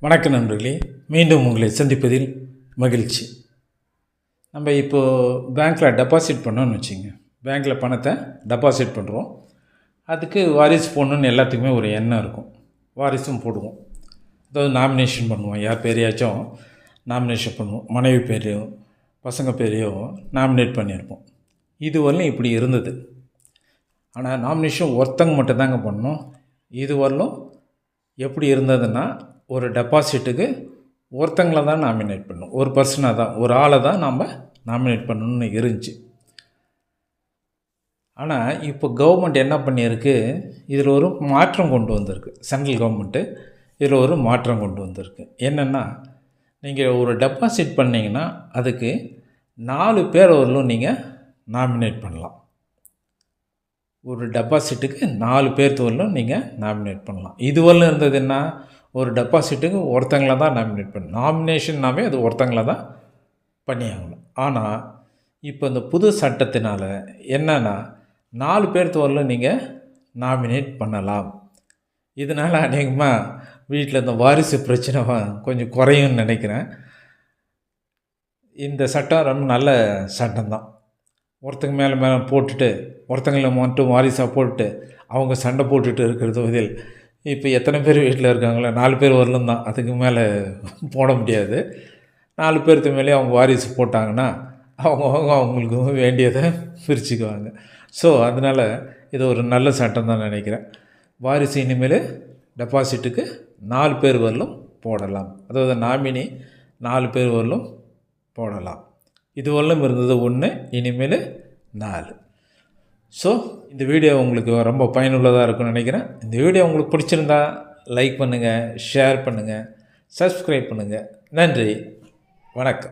வணக்கம் நண்பர்களே மீண்டும் உங்களை சந்திப்பதில் மகிழ்ச்சி. நம்ம இப்போது பேங்க்கில் டெபாசிட் பண்ணோன்னு வச்சுங்க பேங்க்கில் பணத்தை டெபாசிட் பண்ணுறோம் அதுக்கு வாரிசு போடணுன்னு எல்லாத்துக்குமே ஒரு எண்ணம் இருக்கும். வாரிசும் போடுவோம். அதாவது நாமினேஷன் பண்ணுவோம். யார் பேரையாச்சும் நாமினேஷன் பண்ணுவோம். மனைவி பேரையோ பசங்க பேரையோ நாமினேட் பண்ணியிருப்போம். இது இப்படி இருந்தது. ஆனால் நாமினேஷன் ஒருத்தங்க மட்டும்தாங்க பண்ணோம். இது எப்படி இருந்ததுன்னா ஒரு டெபாசிட்டுக்கு ஒருத்தங்களை தான் நாமினேட் பண்ணணும் ஒரு பர்சனாக தான் ஒரு ஆளை தான் நாம் நாமினேட் பண்ணணும்னு இருந்துச்சு. ஆனால் இப்போ கவர்மெண்ட் என்ன பண்ணியிருக்கு? இதில் ஒரு மாற்றம் கொண்டு வந்திருக்கு. சென்ட்ரல் கவர்மெண்ட்டு இதில் ஒரு மாற்றம் கொண்டு வந்திருக்கு. என்னென்னா நீங்கள் ஒரு டெபாசிட் பண்ணிங்கன்னா அதுக்கு நாலு பேர் வரலும் நீங்கள் நாமினேட் பண்ணலாம். ஒரு டெபாசிட்டுக்கு நாலு பேர் வரலும் நீங்கள் நாமினேட் பண்ணலாம். இதுவரையிலும் இருந்தது என்ன? ஒரு டெபாசிட்டுக்கு ஒருத்தங்கள தான் நாமினேட் பண்ணும் நாமினேஷன்னாமே அது ஒருத்தங்கள தான் பண்ணியாகணும். ஆனால் இப்போ இந்த புது சட்டத்தினால் என்னென்னா நாலு பேர்த்து வரலும் நீங்கள் நாமினேட் பண்ணலாம். இதனால் அநேகமாக வீட்டில் இந்த வாரிசு பிரச்சனை கொஞ்சம் குறையும்னு நினைக்கிறேன். இந்த சட்டம் ரொம்ப நல்ல சட்டம் தான். ஒருத்தங்க மேலே மேலே போட்டுட்டு ஒருத்தங்களை மட்டும் வாரிசாக போட்டுட்டு அவங்க சண்டை போட்டுட்டு இருக்கிறது இதில் இப்போ எத்தனை பேர் வீட்டில் இருக்காங்களோ நாலு பேர் வரலும் தான். அதுக்கு மேலே போட முடியாது. நாலு பேர்த்து மேலே அவங்க வாரிசு போட்டாங்கன்னா அவங்க அவங்க அவங்களுக்கு வேண்டியதை பிரிச்சுக்குவாங்க. ஸோ அதனால் இது ஒரு நல்ல சட்டம் தான் நினைக்கிறேன். வாரிசு இனிமேல் டெபாசிட்டுக்கு நாலு பேர் வரலும் போடலாம். அதாவது நாமினி நாலு பேர் வரலும் போடலாம். இது வரலும் இருந்தது ஒன்று இனிமேல் நாலு. ஸோ இந்த வீடியோ உங்களுக்கு ரொம்ப பயனுள்ளதாக இருக்கும்னு நினைக்கிறேன். இந்த வீடியோ உங்களுக்கு பிடிச்சிருந்தா லைக் பண்ணுங்கள் ஷேர் பண்ணுங்கள் சப்ஸ்கிரைப் பண்ணுங்கள் நன்றி வணக்கம்.